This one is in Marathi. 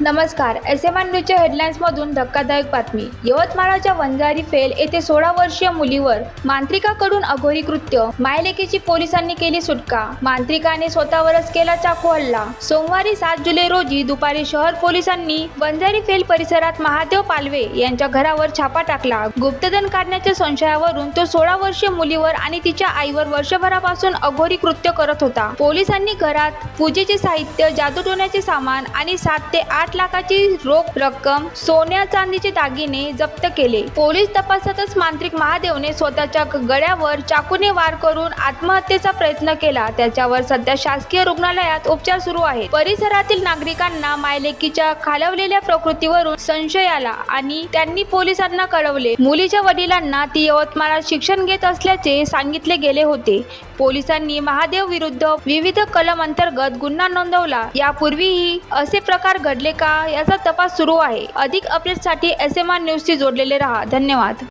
नमस्कार. एस एम आय न्यूजच्या हेडलाईन्समधून धक्कादायक बातमी. यवतमाळच्या वंजारी फेल येथे सोळा वर्षीय मुलीवर मांत्रिकाकडून अघोरी कृत्य. मायलेकीची पोलिसांनी केली सुटका. मांत्रिकाने स्वतःवरच केला चाकू हल्ला. सोमवारी सात जुलै रोजी दुपारी शहर पोलिसांनी वंजारी फेल परिसरात महादेव पालवे यांच्या घरावर छापा टाकला. गुप्तधन काढण्याच्या संशयावरून तो सोळा वर्षीय मुलीवर आणि तिच्या आईवर वर्षभरापासून अघोरी कृत्य करत होता. पोलिसांनी घरात पूजेचे साहित्य जादूटोण्याचे सामान आणि सात ते आठ लाखाची रोख रक्कम सोन्या चांदीचे दागिने जप्त केले. पोलीस तपासातच मांत्रिक महादेवने स्वतःच्या गळ्यावर चाकूने वार करून आत्महत्येचा प्रयत्न केला. त्याच्यावर सध्या शासकीय रुग्णालयात उपचार सुरू आहेत. परिसरातील नागरिकांना मायलेकीच्या खालवलेल्या प्रकृतीवरून संशय आला आणि त्यांनी पोलिसांना कळवले. मुलीच्या वडिलांना ती यवतमाळात शिक्षण घेत असल्याचे सांगितले गेले होते. पोलिसांनी महादेव विरुद्ध विविध कलम अंतर्गत गुन्हा नोंदवला. यापूर्वीही असे प्रकार घडले का? याचा तपास सुरू आहे. अधिक अपडेटसाठी एस एम आर न्यूजशी जोडलेले रहा. धन्यवाद.